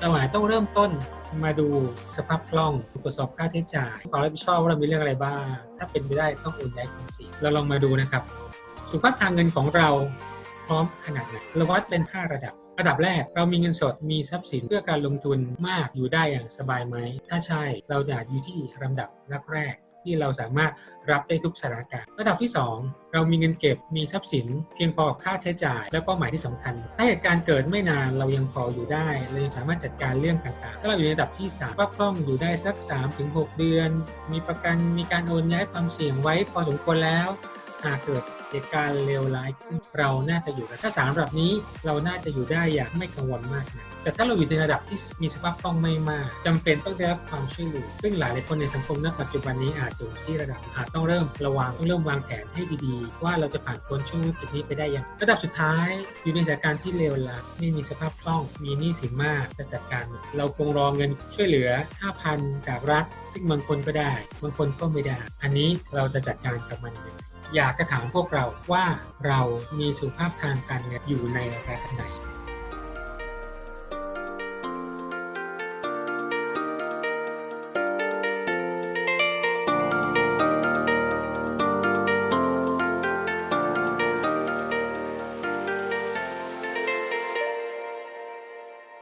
เราอาจต้องเริ่มต้นมาดูสภาพคล่องตรวจสอบค่าใช้จ่าย ความรับผิดชอบว่าเรามีเรื่องอะไรบ้าง ถ้าเป็นไปได้ต้องโอนย้ายความเสี่ยงเราลองมาดูนะครับ สุขภาพทางเงินของเราพร้อมขนาดไหนเราวัดเป็น 5 ระดับ ระดับแรกเรามีเงินสดมีทรัพย์สินเพื่อการลงทุนมากอยู่ได้อย่างสบายไหม ถ้าใช่เราจะอยู่ที่ลำดับแรก ที่เราสามารถรับได้ทุกสถานการณ์ระดับที่ 2 เรามีเงินเก็บมีทรัพย์สิน เพียงพอกับค่าใช้จ่าย และเป้าหมายที่สำคัญ ถ้าเหตุการณ์เกิดไม่นานเรายังพออยู่ได้เรายังสามารถจัดการเรื่องต่างๆ ถ้าเราอยู่ในระดับที่3ว่าคล่องอยู่ได้สัก 3-6 เดือน มีประกันมีการโอนย้ายความเสี่ยงไว้พอสมควรแล้วหากเกิด เหตุการณ์เลวร้ายขึ้นเราน่าจะอยู่ถ้าสามระดับนี้เราน่าจะอยู่ได้อย่างไม่กังวลมากนะแต่ถ้าเราอยู่ในระดับที่มีสภาพคล่องไม่มากจำเป็นต้องได้รับความช่วยเหลือซึ่งหลายๆคนในสังคมณปัจจุบันนี้อาจจะอยู่ที่ระดับอาจต้องเริ่มระวังต้องเริ่มวางแผนให้ดีๆ ว่าเราจะผ่านพ้นช่วงวิกฤตนี้ไปได้อย่างระดับสุดท้ายอยู่ในสถานการณ์ที่เลวร้ายไม่มีสภาพคล่องมีหนี้สินมากจะจัดการ เราคงรอเงินช่วยเหลือ 5,000 จากรัฐ ซึ่งบางคนก็ได้ บางคนก็ไม่ได้ อันนี้เราจะจัดการกับมันยังไง อยากจะถามพวกเราว่าเรามีสุขภาพทางการเงินอยู่ในระดับไหน